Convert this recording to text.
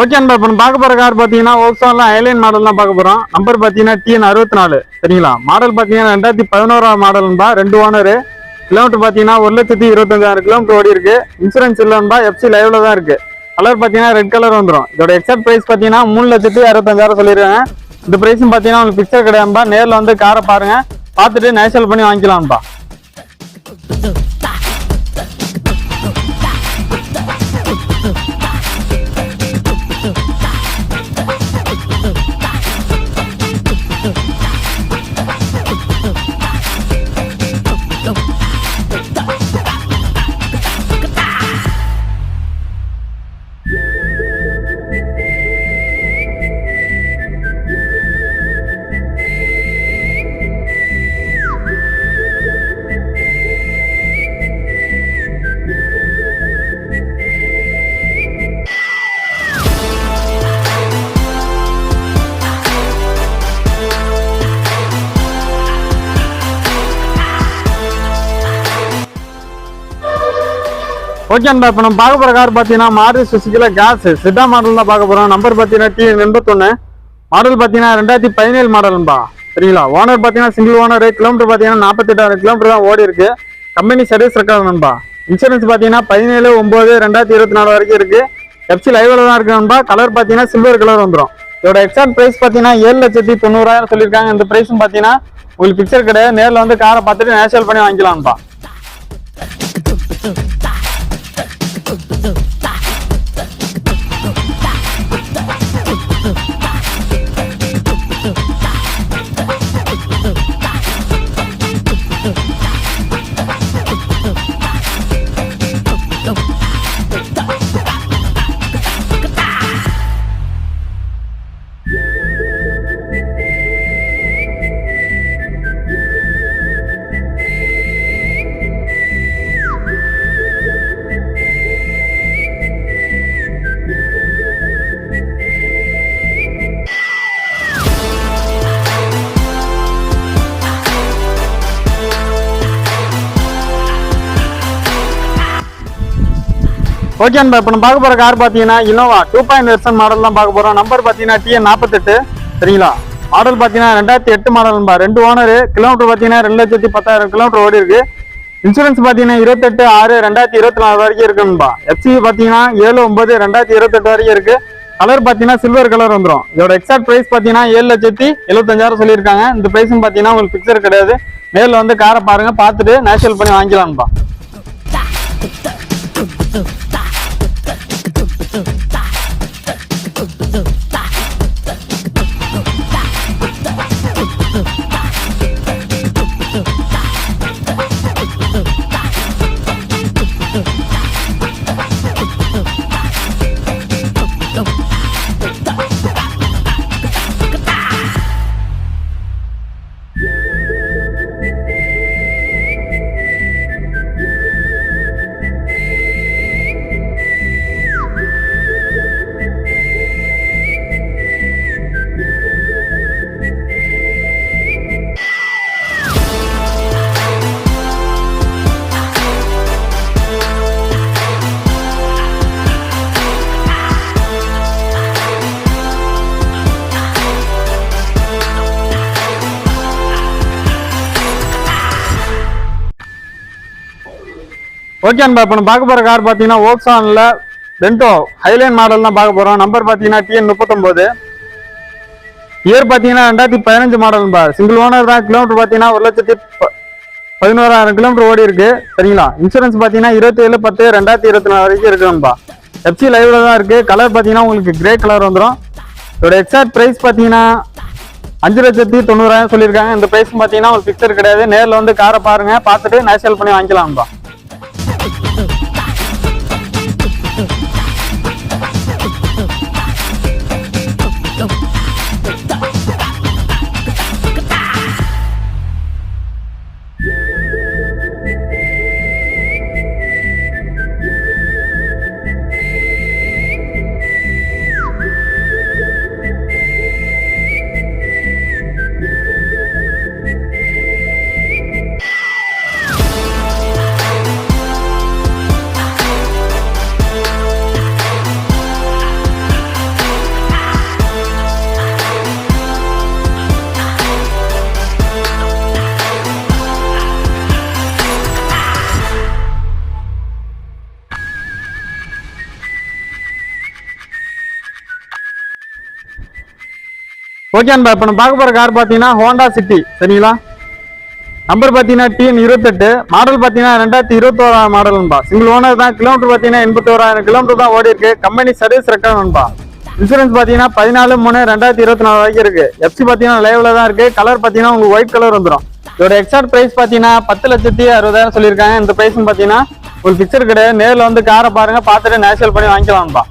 Okay நண்பா இப்போ பார்க்க போகிற கார் பார்த்தீங்கன்னா ஓக்ஸான்ல ஐலைன் மாடல் தான் பார்க்க போகிறோம் நம்பர் பார்த்தீங்கன்னா டிஎன் அறுபத்தி நாலு சரிங்களா? மாடல் பார்த்தீங்கன்னா ரெண்டாயிரத்தி பதினோராம் மாடல்ன்பா ரெண்டு ஓனரு கிலோமீட்டர் பார்த்தீங்கன்னா ஒரு லட்சத்தி இருபத்தஞ்சாயிரம் கிலோமீட்டர் ஓடி இருக்கு. இன்சூரன்ஸ் இல்லைன்பா எஃப்சி லைவ்ல தான் இருக்கு. கலர் பார்த்தீங்கன்னா ரெட் கலர் வந்துடும் இதோட எக்ஸாக்ட் ப்ரைஸ் பார்த்தீங்கன்னா மூணு லட்சத்தி அறுபத்தஞ்சாயிரம் சொல்லியிருக்காங்க. இந்த ப்ரைஸும் பார்த்தீங்கன்னா உங்களுக்கு பிக்சர் கிடையாதுப்பா நேரில் வந்து காரை பாருங்க. பார்த்துட்டு நேஷனல் பண்ணி வாங்கிக்கலாம்ப்பா Wait, up. ஓகே இப்போ நம்ம பார்க்க போகிற கார் பார்த்தீங்கன்னா மாருதி சுசுக்கில கேஸ் சிட்டா மாடல் தான் பார்க்க போகிறோம் நம்பர் பார்த்தீங்கன்னா டி எண்பத்தொன்று மாடல் பார்த்தீங்கன்னா ரெண்டாயிரத்தி பதினேழு மாடல்பா சரிங்களா? ஓனர் பார்த்தீங்கன்னா சிங்கிள் ஓனர் கிலோமீட்டர் பார்த்தீங்கன்னா நாற்பத்தெட்டாயிரம் கிலோமீட்டர் தான் ஓடி இருக்கு. கம்பெனி சர்வீஸ் ரெக்கார்டு நண்பா இன்சூரன்ஸ் பார்த்தீங்கன்னா பதினேழு ஒம்பது ரெண்டாயிரத்தி இருபத்தி நாலு வரைக்கும் இருக்குது எஃப்சி லைவில் தான் இருக்கு நண்பா கலர் பார்த்தீங்கன்னா சில்வர் கலர் வந்துடும் இதோட எக்ஸாக்ட் ப்ரைஸ் பார்த்தீங்கன்னா ஏழு லட்சத்தி தொண்ணூறாயிரம் சொல்லியிருக்காங்க. இந்த ப்ரைஸும் பார்த்தீங்கன்னா உங்களுக்கு பிக்சர் கிடையாது. நேரில் வந்து காரை பார்த்துட்டு நேஷனல் பண்ணி வாங்கிக்கலாம்ப்பா. ஓகே அன்பா இப்போ நம்ம பார்க்க போகிற கார் பார்த்தீங்கன்னா Innova two point version model தான் பார்க்க போகிறோம் நம்பர் பார்த்தீங்கன்னா டிஎன் நாற்பத்தெட்டு சரிங்களா? மாடல் பார்த்தீங்கன்னா ரெண்டாயிரத்தி எட்டு மாடல்பா ரெண்டு ஓனர் கிலோமீட்டர் பார்த்தீங்கன்னா ரெண்டு லட்சத்தி பத்தாயிரம் கிலோமீட்டர் ஓடி இருக்கு. இன்சூரன்ஸ் பார்த்தீங்கன்னா இருபத்தெட்டு ஆறு ரெண்டாயிரத்தி இருபத்தி நாலு வரைக்கும் இருக்குன்பா எஃப்சி பார்த்தீங்கன்னா ஏழு ஒன்பது ரெண்டாயிரத்தி இருபத்தெட்டு வரைக்கும் இருக்கு. கலர் பார்த்தீங்கன்னா சில்வர் கலர் வந்துடும் இதோட எக்ஸாக்ட் ப்ரைஸ் பார்த்தீங்கன்னா ஏழு லட்சத்தி எழுபத்தஞ்சாயிரம் சொல்லியிருக்காங்க. இந்த ப்ரைஸும் பார்த்தீங்கன்னா உங்களுக்கு பிக்சர் கிடையாது. நேரில் வந்து காரை பாருங்கள் பார்த்துட்டு நேச்சுரல் பண்ணி வாங்கிக்கலாம்ப்பா ஓகே அன்பா இப்போ நம்ம பார்க்க போகிற கார் பார்த்தீங்கன்னா ஓக்ஸானில் பென்டோ ஹைலைன் மாடல் தான் பார்க்க போகிறோம் நம்பர் பார்த்தீங்கன்னா டிஎன் முப்பத்தொம்போது. இயர் பார்த்தீங்கன்னா ரெண்டாயிரத்தி பதினஞ்சு மாடல்பா சிங்கிள் ஓனர் தான். கிலோமீட்டர் பார்த்தீங்கன்னா ஒரு லட்சத்தி ப- பதினோராயிரம் கிலோமீட்டர் ஓடி இருக்கு. சரிங்களா? இன்சூரன்ஸ் பார்த்தீங்கன்னா இருபத்தி ஏழு பத்து ரெண்டாயிரத்தி இருபத்தி நாலு வரைக்கும் இருக்குன்பா எஃப்சி லைவ்ல தான் இருக்கு. கலர் பார்த்தீங்கன்னா உங்களுக்கு கிரே கலர் வந்துடும் இதோட எக்ஸாக்ட் ப்ரைஸ் பார்த்தீங்கன்னா அஞ்சு லட்சத்தி தொண்ணூறாயிரம் சொல்லியிருக்காங்க. இந்த ப்ரைஸ் பார்த்தீங்கன்னா ஒரு பிக்சர் கிடையாது. நேரில் வந்து காரை பாருங்க. பார்த்துட்டு நேஷனல் பண்ணி வாங்கிக்கலாம்ப்பா ஓகே நண்பா இப்போ நம்ம பார்க்க போகிற கார் பார்த்தீங்கன்னா ஹோண்டா சிட்டி சரிங்களா? நம்பர் பார்த்தீங்கன்னா டிஎன் இருபத்தெட்டு. மாடல் பார்த்தீங்கன்னா ரெண்டாயிரத்தி இருபத்தோராம் மாடல் நண்பா சிங்கிள் ஓனர் தான் கிலோமீட்டர் பார்த்தீங்கன்னா எண்பத்தோராயிரம் கிலோமீட்டர் தான் ஓடி இருக்கு. கம்பெனி சர்வீஸ் ரெக்கார்ட் நண்பா இன்சூரன்ஸ் பார்த்தீங்கன்னா பதினாலு மூணு ரெண்டாயிரத்தி இருபத்தி நாலு வரைக்கும் இருக்கு. எஃப்சி பார்த்தீங்கன்னா லைவ்ல தான் இருக்கு. கலர் பார்த்தீங்கன்னா உங்களுக்கு ஒயிட் கலர் வந்துடும் இதோட எக்ஸாக்ட் ப்ரைஸ் பார்த்தீங்கன்னா பத்து லட்சத்தி அறுபதாயிரம் சொல்லியிருக்காங்க. இந்த பிரைஸ் பார்த்தீங்கன்னா ஒரு பிக்சர் கிடையாது. நேரில் வந்து காரை பாருங்க பார்த்துட்டு நேச்சுரல் பண்ணி வாங்கிக்கலாம்பா